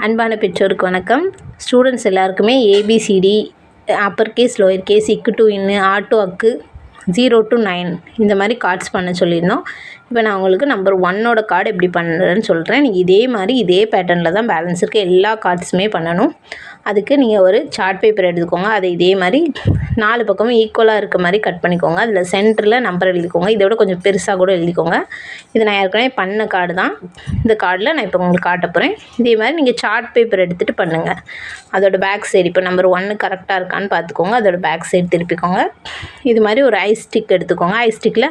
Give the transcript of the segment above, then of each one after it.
அன்பான பெற்றோருக்கு வணக்கம். ஸ்டூடெண்ட்ஸ் எல்லாருக்குமே A B C D upper case lower case இக்கு டு இன்னு ஆட்டோ அக்கு ஜீரோ டு நைன் இந்த மாதிரி கார்ட்ஸ் பண்ண சொல்லியிருந்தோம். இப்போ நான் உங்களுக்கு நம்பர் ஒன்னோட கார்டு எப்படி பண்ணுறேன்னு சொல்கிறேன். நீங்கள் இதே மாதிரி இதே பேட்டர்னில் தான் பேலன்ஸ் இருக்க. எல்லா கார்ட்ஸுமே பண்ணணும். அதுக்கு நீங்கள் ஒரு சார்ட் பேப்பர் எடுத்துக்கோங்க. அதை இதே மாதிரி நாலு பக்கமும் ஈக்குவலாக இருக்க மாதிரி கட் பண்ணிக்கோங்க. அதில் சென்டரில் நம்பர் எழுதிக்கோங்க. இதை விட கொஞ்சம் பெருசாக கூட எழுதிக்கோங்க. இது நான் ஏற்கனவே பண்ண கார்டு தான். இந்த கார்டில் நான் இப்போ உங்களுக்கு காட்ட போகிறேன் இதே மாதிரி நீங்கள் சார்ட் பேப்பர் எடுத்துகிட்டு பண்ணுங்கள் அதோடய பேக் சைடு இப்போ நம்பர் ஒன்று கரெக்டாக இருக்கான்னு பார்த்துக்கோங்க. அதோடய பேக் சைடு திருப்பிக்கோங்க. இது மாதிரி ஒரு ஐஸ் ஸ்டிக் எடுத்துக்கோங்க. ஐ ஸ்டிக்கில்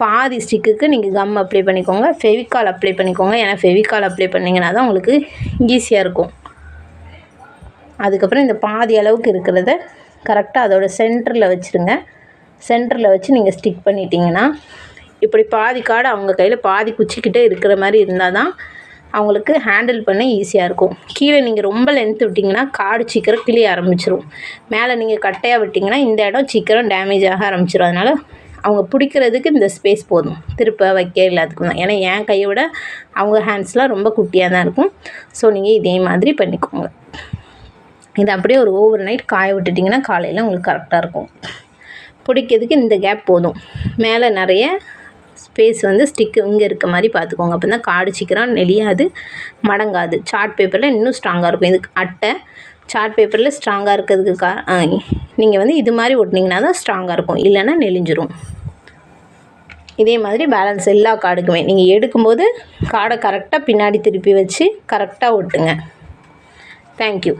பாதி ஸ்டிக்குக்கு நீங்கள் கம் அப்ளை பண்ணிக்கோங்க. ஃபெவிகால் அப்ளை பண்ணிக்கோங்க. ஏன்னா ஃபெவிகால் அப்ளை பண்ணிங்கன்னா தான் உங்களுக்கு ஈஸியாக இருக்கும். அதுக்கப்புறம் இந்த பாதி அளவுக்கு இருக்கிறத கரெக்டாக அதோட சென்டரில் வச்சுருங்க. சென்டரில் வச்சு நீங்கள் ஸ்டிக் பண்ணிட்டீங்கன்னா இப்படி பாதி கார்டு அவங்க கையில் பாதி குச்சிக்கிட்டே இருக்கிற மாதிரி இருந்தால் தான் அவங்களுக்கு ஹேண்டில் பண்ண ஈஸியாக இருக்கும். கீழே நீங்கள் ரொம்ப லென்த் விட்டிங்கன்னா காடு சீக்கிரம் கிளிய ஆரம்பிச்சிரும். மேலே நீங்கள் கட்டையாக விட்டிங்கன்னா இந்த இடம் சீக்கிரம் டேமேஜ் ஆக ஆரம்பிச்சிரும். அதனால் அவங்க பிடிக்கிறதுக்கு இந்த ஸ்பேஸ் போதும். திருப்ப வைக்க எல்லாத்துக்கும் தான். ஏன்னா என் கையை விட அவங்க ஹேண்ட்ஸ்லாம் ரொம்ப குட்டியாக தான் இருக்கும். ஸோ நீங்கள் இதே மாதிரி பண்ணிக்கோங்க. இதை அப்படியே ஒரு ஓவர் நைட் காய விட்டுட்டிங்கன்னா காலையில் உங்களுக்கு கரெக்டாக இருக்கும். பிடிக்கிறதுக்கு இந்த கேப் போதும். மேலே நிறைய ஸ்பேஸ் வந்து ஸ்டிக்கு இங்கே இருக்க மாதிரி பார்த்துக்கோங்க. அப்போ தான் காடு சீக்கிரம் நெளியாது மடங்காது. சார்ட் பேப்பரில் இன்னும் ஸ்ட்ராங்காக இருக்கும். இதுக்கு அட்டை சார்ட் பேப்பரில் ஸ்ட்ராங்காக இருக்கிறதுக்கு கா நீங்கள் வந்து இது மாதிரி ஒட்டினீங்கன்னா தான் ஸ்ட்ராங்காக இருக்கும். இல்லைன்னா நெளிஞ்சிரும். இதே மாதிரி பேலன்ஸ் எல்லா கார்டுக்குமே நீங்கள் எடுக்கும்போது கார்டை கரெக்டாக பின்னாடி திருப்பி வச்சு கரெக்டாக ஒட்டுங்க. தேங்க்யூ